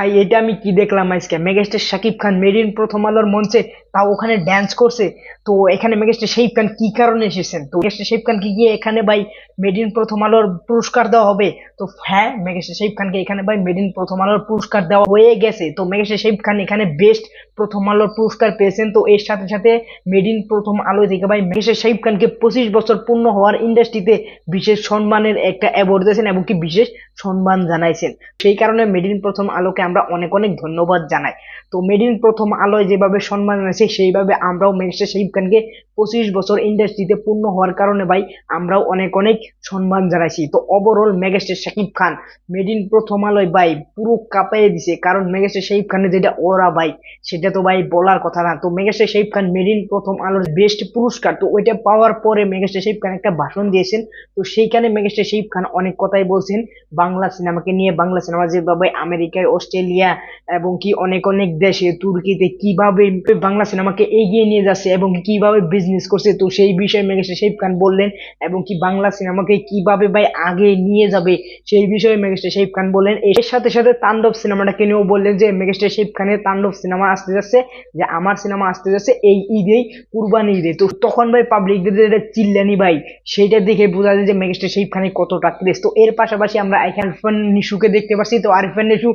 ভাই, এটা আমি কি দেখলাম আজকে? মেগাস্টার শাকিব খান, মেরিন প্রথম আলোর মঞ্চে, তাও ওখানে ড্যান্স করছে। তো এখানে মেগাস্টার শাকিব খান কি কারণে এসেছেন? তো মেগাস্টার শাকিব খানকে গিয়ে এখানে ভাই মেডিন প্রথম আলোর পুরস্কার দেওয়া হবে। তো হ্যাঁ মেগাস্টার শাকিব খানকে এখানে ভাই মেডিন প্রথম আলোর পুরস্কার দেওয়া হয়ে গেছে। তো মেগাস্টার শাকিব খান এখানে বেস্ট প্রথম আলোর পুরস্কার পেয়েছেন। তো এর সাথে সাথে মেডিন প্রথম আলো থেকে ভাই মেগাস্টার শাকিব খানকে পঁচিশ বছর পূর্ণ হওয়ার ইন্ডাস্ট্রিতে বিশেষ সম্মানের একটা অ্যাওয়ার্ড দিয়েছেন এবং কি বিশেষ সম্মান জানাইছেন। সেই কারণে মেডিন প্রথম আলোকে আমরা অনেক অনেক ধন্যবাদ জানাই। তো মেডিন প্রথম আলোয় যেভাবে সম্মান জানাইছে সেইভাবে আমরাও মেগাস্টার শাকিব খানকে পঁচিশ বছর ইন্ডাস্ট্রিতে পূর্ণ হওয়ার কারণে ভাই আমরাও অনেক অনেক সম্মান জানাইছি। তো ওভারঅল মেগাস্টার শাকিব খান মেডিন প্রথম আলোয় ভাই পুরো কাঁপাইয়ে দিছে। কারণ মেগাস্টার শাকিব খানের যেটা ওরা ভাই, সেটা তো ভাই বলার কথা না। তো মেগাস্টার শাকিব খান মেডিন প্রথম আলোর বেস্ট পুরস্কার। তো ওইটা পাওয়ার পরে মেগাস্টার শাকিব খান একটা ভাষণ দিয়েছেন। তো সেইখানে মেগাস্টার শাকিব খান অনেক কথাই বলছেন। বাংলা সিনেমাকে নিয়ে বাংলা সিনেমা যেভাবে আমেরিকায় অস্ট্রেলিয়া এবং কি অনেক অনেক দেশে তুর্কিতে কীভাবে বাংলা সিনেমাকে এগিয়ে নিয়ে যাচ্ছে এবং কীভাবে বিজনেস করছে, তো সেই বিষয়ে মেগাস্টার শাকিব খান বললেন এবং কি বাংলা সিনেমাকে কীভাবে ভাই আগে নিয়ে যাবে, সেই বিষয়ে মেগাস্টার শাকিব খান বললেন। এর সাথে সাথে তাণ্ডব সিনেমাটাকে নিয়েও বললেন যে মেগাস্টার শাকিব খানের তাণ্ডব সিনেমা আসতে যাচ্ছে, যে আমার সিনেমা আসতে যাচ্ছে এই ঈদেই কুরবানি ঈদে। তো তখন ভাই পাবলিকদের যেটা চিল্লানি ভাই, সেইটা দেখে বোঝা যায় যে মেগাস্টার শাকিব খানের কতটা ক্রেজ তো এর পাশাপাশি আমরা আরিফান নিশুকে দেখতে পাচ্ছি। তো আরিফান নিশু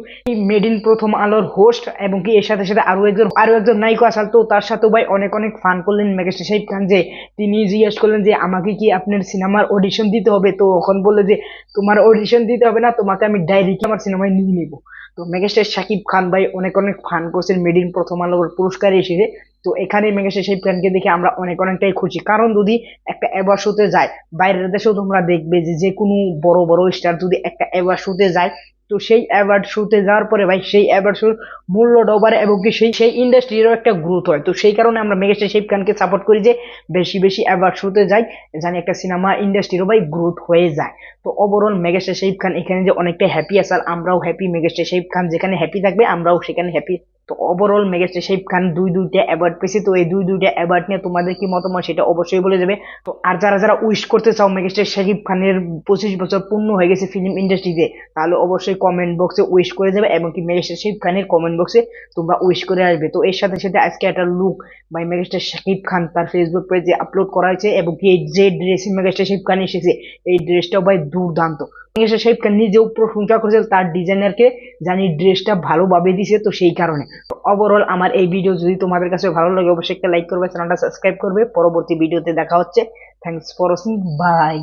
মেড ইন প্রথম আলোর হোস্ট এবং কি এর সাথে সাথে আরও একজন আরও একজন নায়িকা আসাল তো তার সাথেও ভাই অনেক অনেক ফান করলেন মেগাস্টার শাকিব খান যে তিনি জিজ্ঞেস করলেন যে আমাকে কি আপনার সিনেমার অডিশন দিতে হবে? তো তখন বলল যে তোমার অডিশন দিতে হবে না, তোমাকে আমি ডাইরেক্ট আমার সিনেমায় নিয়ে নিব। তো মেগাস্টার শাকিব খান ভাই অনেক অনেক ফান করছেন মেড ইন প্রথম আলোর পুরস্কার এসেছে তো এখানে মেগাস্টার শাকিব খানকে দেখে আমরা অনেক, অনেকটাই খুশি। কারণ যদি একটা অ্যাওয়ার্ড শোতে যায়, বাইরের দেশেও তোমরা দেখবে যে যে কোনো বড় বড় স্টার যদি একটা অ্যাওয়ার্ড শোতে যায় তো সেই অ্যাওয়ার্ড শোতে যাওয়ার পরে ভাই, সেই অ্যাওয়ার্ড শোর মূল্য বাড়ে এবং কি সেই সেই ইন্ডাস্ট্রিরও একটা গ্রোথ হয়। তো সেই কারণে আমরা মেগাস্টার শেফ খানকে সাপোর্ট করি যে বেশি বেশি অ্যাওয়ার্ড শোতে যাই, জানি একটা সিনেমা ইন্ডাস্ট্রিরও ভাই গ্রোথ হয়ে যায়। তো ওভারঅল মেগাস্টার শেফ খান এখানে যে অনেকটা হ্যাপি আছে, আর আমরাও হ্যাপি মেগাস্টার শেফ খান যেখানে হ্যাপি থাকবে, আমরাও সেখানে হ্যাপি তো ওভারঅল মেগাস্টার শাকিব খান দুই দুইটা অ্যাওয়ার্ড পেয়েছে, তো এই দুই দুইটা অ্যাওয়ার্ড নিয়ে তোমাদের কি মতামত সেটা অবশ্যই বলে যাবে তো আর যারা যারা উইশ করতে চাও মেগাস্টার শাকিব খানের পঁচিশ বছর পূর্ণ হয়ে গেছে ফিল্ম ইন্ডাস্ট্রিতে তাহলে অবশ্যই কমেন্ট বক্সে উইশ করে যাবে এবং কি মেগাস্টার শাকিব খানের কমেন্ট বক্সে তোমরা উইশ করে আসবে। তো এর সাথে সাথে আজকে একটা look by megastar Shakib Khan তার ফেসবুক পেজে আপলোড করা হয়েছে এবং কি এই যে ড্রেসে মেগাস্টার শাকিব খান এসেছে, এই ড্রেসটাও ভাই দুর্দান্ত। মেগাস্টার সেই খান নিজেও প্রশংসা করেছে, তার ডিজাইনারকে, জানি ড্রেসটা ভালোভাবে দিছে, তো সেই কারণে। ওভারঅল আমার এই ভিডিও যদি তোমাদের কাছে ভালো লাগে, অবশ্যই একটা লাইক করবে, চ্যানেলটা সাবস্ক্রাইব করবে। পরবর্তী ভিডিওতে দেখা হচ্ছে। Thanks for watching by